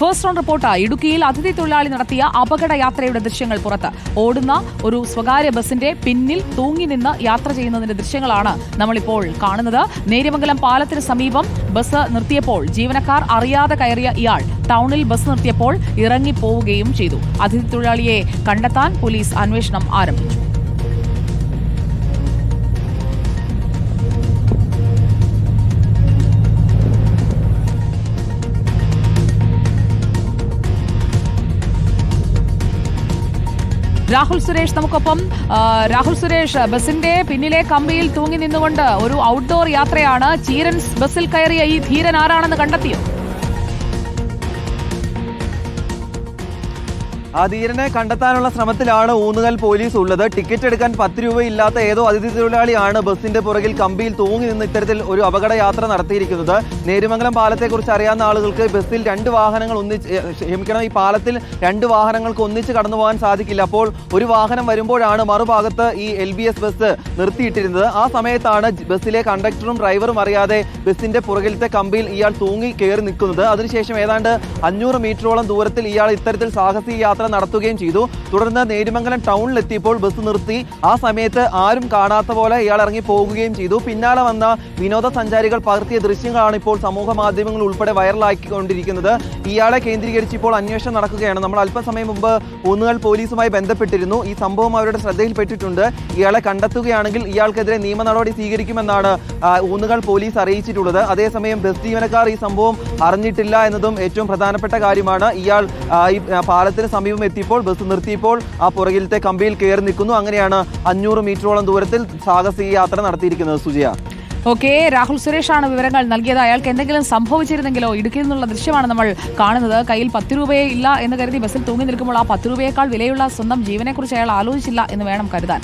First round report ഇടുക്കിയിൽ അതിഥി തൊഴിലാളി നടത്തിയ അപകടയാത്രയുടെ ദൃശ്യങ്ങൾ പുറത്ത്. ഓടുന്ന ഒരു സ്വകാര്യ ബസിന്റെ പിന്നിൽ തൂങ്ങി നിന്ന് യാത്ര ചെയ്യുന്നതിന്റെ ദൃശ്യങ്ങളാണ് നമ്മളിപ്പോൾ കാണുന്നത്. നേര്യമംഗലം പാലത്തിന് സമീപം ബസ് നിർത്തിയപ്പോൾ ജീവനക്കാർ അറിയാതെ കയറിയ ഇയാൾ ടൗണിൽ ബസ് നിർത്തിയപ്പോൾ ഇറങ്ങിപ്പോവുകയും ചെയ്തു. അതിഥി തൊഴിലാളിയെ കണ്ടെത്താൻ പോലീസ് അന്വേഷണം ആരംഭിച്ചു. രാഹുൽ സുരേഷ് നമുക്കൊപ്പം. രാഹുൽ സുരേഷ് ബസിന്റെ പിന്നിലെ കമ്പിയിൽ തൂങ്ങി നിന്നുകൊണ്ട് ഒരു ഔട്ട്ഡോർ യാത്രയാണ്. ചീരൻസ് ബസ്സിൽ കയറിയ ഈ ധീരൻ ആരാണെന്ന് കണ്ടെത്തിയോ? ആ ധീരനെ കണ്ടെത്താനുള്ള ശ്രമത്തിലാണ് ഊന്നുകൽ പോലീസ് ഉള്ളത്. ടിക്കറ്റ് എടുക്കാൻ പത്ത് രൂപയില്ലാത്ത ഏതോ അതിഥി തൊഴിലാളിയാണ് ബസിന്റെ പുറകിൽ കമ്പിയിൽ തൂങ്ങി നിന്ന് ഇത്തരത്തിൽ ഒരു അപകട യാത്ര നടത്തിയിരിക്കുന്നത്. നേരുമംഗലം പാലത്തെക്കുറിച്ച് അറിയാവുന്ന ആളുകൾക്ക് ബസ്സിൽ രണ്ട് വാഹനങ്ങൾ ഒന്നിച്ച് ക്ഷമിക്കണം ഈ പാലത്തിൽ രണ്ട് വാഹനങ്ങൾക്ക് ഒന്നിച്ച് കടന്നു പോകാൻ സാധിക്കില്ല. അപ്പോൾ ഒരു വാഹനം വരുമ്പോഴാണ് മറുഭാഗത്ത് ഈ എൽ ബി എസ് ബസ് നിർത്തിയിട്ടിരുന്നത്. ആ സമയത്താണ് ബസ്സിലെ കണ്ടക്ടറും ഡ്രൈവറും അറിയാതെ ബസ്സിന്റെ പുറകിലത്തെ കമ്പിയിൽ ഇയാൾ തൂങ്ങി കയറി നിൽക്കുന്നത്. അതിനുശേഷം ഏതാണ്ട് അഞ്ഞൂറ് മീറ്ററോളം ദൂരത്തിൽ ഇയാൾ ഇത്തരത്തിൽ സാഹസിക യാത്ര നടത്തുകയും ചെയ്തു. തുടർന്ന് നേരുമംഗലം ടൗണിലെത്തിയപ്പോൾ ബസ് നിർത്തി. ആ സമയത്ത് ആരും കാണാത്ത പോലെ ഇയാൾ ഇറങ്ങി പോകുകയും ചെയ്തു. പിന്നാലെ വന്ന വിനോദസഞ്ചാരികൾ പകർത്തിയ ദൃശ്യങ്ങളാണ് ഇപ്പോൾ സമൂഹ മാധ്യമങ്ങൾ ഉൾപ്പെടെ വൈറലാക്കിക്കൊണ്ടിരിക്കുന്നത്. ഇയാളെ കേന്ദ്രീകരിച്ച് ഇപ്പോൾ അന്വേഷണം നടക്കുകയാണ്. നമ്മൾ അല്പസമയം മുമ്പ് ഒന്നുകൾ പോലീസുമായി ബന്ധപ്പെട്ടിരുന്നു. ഈ സംഭവം അവരുടെ ശ്രദ്ധയിൽപ്പെട്ടിട്ടുണ്ട്. ഇയാളെ കണ്ടെത്തുകയാണെങ്കിൽ ഇയാൾക്കെതിരെ നിയമ നടപടി സ്വീകരിക്കുമെന്നാണ് ഊന്നുകൾ പോലീസ് അറിയിച്ചിട്ടുള്ളത്. അതേസമയം ബസ് ജീവനക്കാർ ഈ സംഭവം അറിഞ്ഞിട്ടില്ല എന്നതും ഏറ്റവും പ്രധാനപ്പെട്ട കാര്യമാണ്. ഇയാൾ ഈ പാലത്തിന് പാലത്തിന് സമീപം എത്തിയപ്പോൾ ബസ് നിർത്തിയപ്പോൾ ആ പുറകിലത്തെ കമ്പിയിൽ കയറി നിൽക്കുന്നു. അങ്ങനെയാണ് അഞ്ഞൂറ് മീറ്ററോളം ദൂരത്തിൽ സാഹസിക യാത്ര നടത്തിയിരിക്കുന്നത് സുജയ. ഓക്കെ രാഹുൽ സുരേഷ് ആണ് വിവരങ്ങൾ നൽകിയത്. അയാൾക്ക് എന്തെങ്കിലും സംഭവിച്ചിരുന്നെങ്കിലോ ഇടുക്കിയിൽ നിന്നുള്ള ദൃശ്യമാണ് നമ്മൾ കാണുന്നത്. കയ്യിൽ പത്ത് രൂപയെ ഇല്ല എന്ന് കരുതി ബസ്സിൽ തൂങ്ങി നിൽക്കുമ്പോൾ ആ പത്ത് രൂപയേക്കാൾ വിലയുള്ള സ്വന്തം ജീവനെക്കുറിച്ച് അയാൾ ആലോചിച്ചില്ല എന്ന് വേണം കരുതാൻ.